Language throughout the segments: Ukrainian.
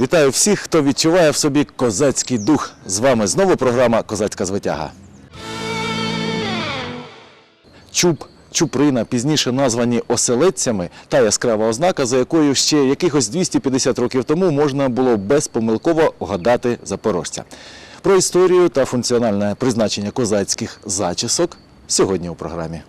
Вітаю всіх, хто відчуває в собі козацький дух. З вами знову програма Козацька звитяга. Чуб, чуприна, пізніше названі оселедцями, та яскрава ознака, за якою ще якихось 250 років тому можна було безпомилково угадати запорожця. Про історію та функціональне призначення козацьких зачісок сьогодні у програмі.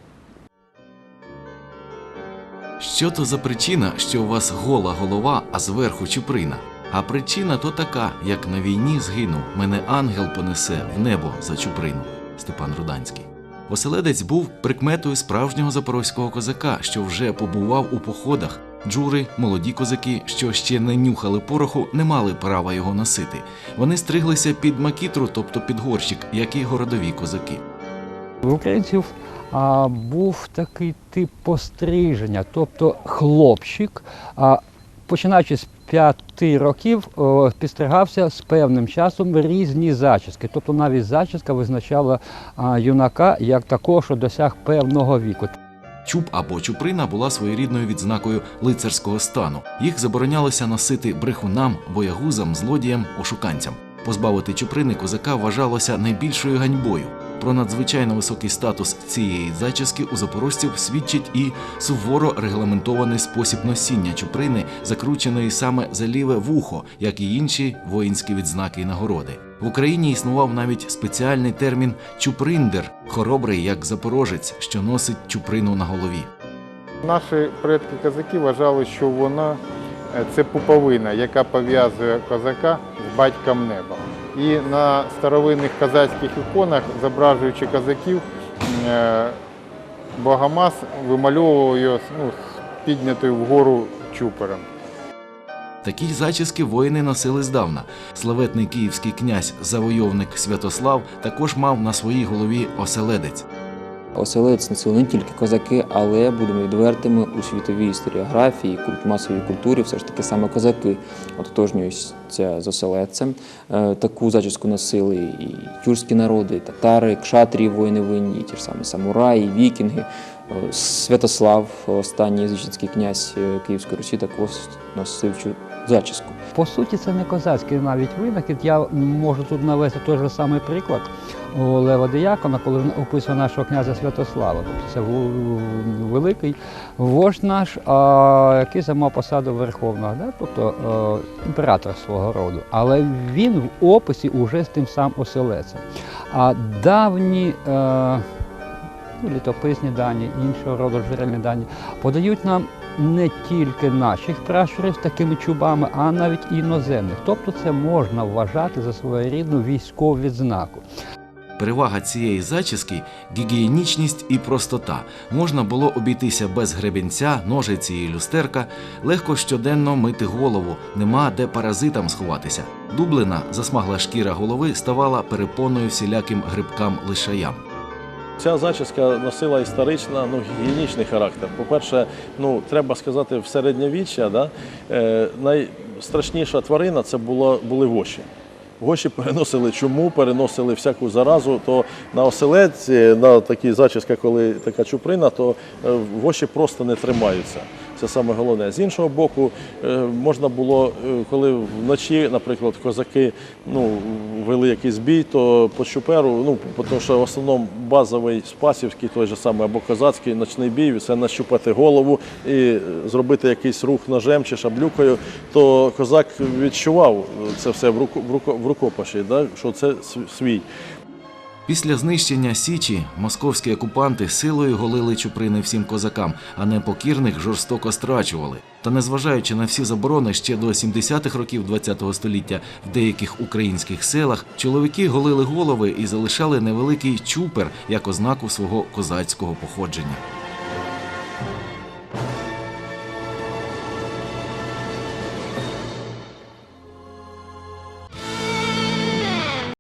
Що то за причина, що у вас гола голова, а зверху чуприна? А причина то така, як на війні згинув, мене ангел понесе в небо за чуприну. Степан Руданський. Оселедець був прикметою справжнього запорозького козака, що вже побував у походах. Джури, молоді козаки, що ще не нюхали пороху, не мали права його носити. Вони стриглися під макітру, тобто під горщик, як і городові козаки. В українців а, був такий тип постриження, тобто хлопчик, а, починаючи з п'яти років, підстригався з певним часом різні зачіски. Тобто навіть зачіска визначала юнака як такого, що досяг певного віку. Чуб або чуприна була своєрідною відзнакою лицарського стану. Їх заборонялося носити брехунам, боягузам, злодіям, ошуканцям. Позбавити чуприни козака вважалося найбільшою ганьбою. Про надзвичайно високий статус цієї зачіски у запорожців свідчить і суворо регламентований спосіб носіння чуприни, закрученої саме за ліве вухо, як і інші воїнські відзнаки і нагороди. В Україні існував навіть спеціальний термін чуприндер, хоробрий як запорожець, що носить чуприну на голові. Наші предки козаки вважали, що вона е, це пуповина, яка пов'язує козака з батьком неба. І на старовинних козацьких іконах, зображуючи козаків, е, Богомаз вимальовував його ну, піднятою вгору чупером. Такі зачіски воїни носили здавна. Славетний київський князь, завойовник Святослав, також мав на своїй голові оселедець. Оселець носили не тільки козаки, але будемо відвертими у світовій історіографії, масовій культурі, все ж таки саме козаки ототожнюються з оселедцем. Е, Таку зачіску носили і тюркські народи, і татари, кшатрії воїни в Індії, ті ж самі самураї, вікінги. Е, Святослав, останній язичницький князь е, Київської Русі, також носив зачіску. По суті, це не козацький навіть винахід. Я можу тут навести той же самий приклад у Лева Диякона, коли він описує нашого князя Святослава. Тобто це великий вождь наш, який займав посаду верховного, да? тобто е, імператор свого роду. Але він в описі уже з тим сам оселецем. А давні. Е, ну, літописні дані, іншого роду джерельні дані подають нам не тільки наших пращурів з такими чубами, а навіть іноземних. Тобто це можна вважати за своєрідну військову відзнаку. Перевага цієї зачіски гігієнічність і простота. Можна було обійтися без гребінця, ножиці і люстерка, легко щоденно мити голову, нема де паразитам сховатися. Дублина, засмагла шкіра голови, ставала перепоною всіляким грибкам лишаям. Ця зачіска носила історично ну, гігієнічний характер. По-перше, ну, треба сказати, в середньовіччя да, е, найстрашніша тварина це було, були воші. Гоші переносили чуму, переносили всяку заразу, то на оселедці, на такій зачіска, коли така чуприна, то гоші воші просто не тримаються. Це саме головне. З іншого боку, е, можна було, е, коли вночі, наприклад, козаки ну, вели якийсь бій, то по чуперу, ну, тому що в основному базовий спасівський, той же самий або козацький ночний бій, це нащупати голову і зробити якийсь рух ножем чи шаблюкою, то козак відчував це все в рукопаші, да, що це свій. Після знищення Січі московські окупанти силою голили чуприни всім козакам, а непокірних жорстоко страчували. Та незважаючи на всі заборони ще до 70-х років ХХ століття в деяких українських селах чоловіки голили голови і залишали невеликий чупер як ознаку свого козацького походження.